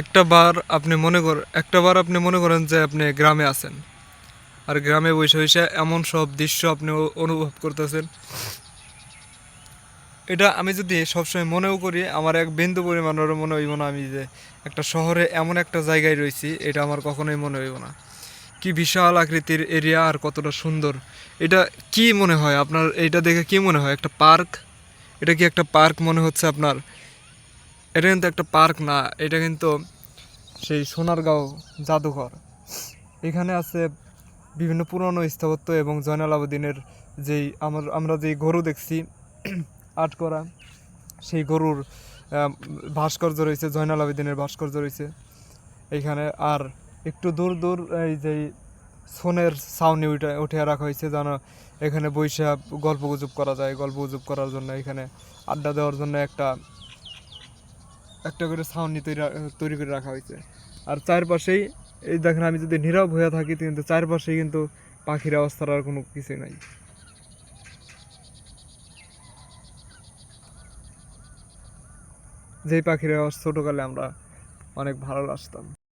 একটা বার আপনি মনে কর একটা বার আপনি মনে করেন যে আপনি গ্রামে আছেন। আর গ্রামে বসে বসে এমন সব দৃশ্য আপনি অনুভব করতেছেন। এটা আমি যদি সবসময় মনেও করি, আমার এক বিন্দু পরিমাণেরও মনে হইব না আমি যে একটা শহরে এমন একটা জায়গায় রয়েছি, এটা আমার কখনোই মনে হইব না। কি বিশাল আকৃতির এরিয়া আর কতটা সুন্দর। এটা কি মনে হয়? আপনার এটা দেখে কি মনে হয়? একটা পার্ক? এটা কি একটা পার্ক মনে হচ্ছে আপনার? এটা কিন্তু একটা পার্ক না, এটা কিন্তু সেই সোনারগাঁও জাদুঘর। এখানে আছে বিভিন্ন পুরনো স্থাপত্য এবং জয়নাল আবেদিনের যেই আমার আমরা যেই গরু দেখছি আর্ট করা, সেই গরুর ভাস্কর্য রয়েছে, জয়নাল আবেদিনের ভাস্কর্য রয়েছে। এইখানে আর একটু দূর দূর এই যে সোনের ছাউনি উঠে উঠে রাখা হয়েছে যেন এখানে বৈশাখ গল্প গুজব করা যায় গল্প গুজব করার জন্য এখানে আড্ডা দেওয়ার জন্য একটা একটা করে ছাউনি তৈরি তৈরি করে রাখা হয়েছে। আর চারপাশেই, এই দেখেন আমি যদি নীরব হয়ে থাকি কিন্তু চারপাশেই কিন্তু পাখির অবস্থার আর কোনো কিছু নাই। যেই পাখির ছোটোকালে আমরা অনেক ভালো লাগতাম।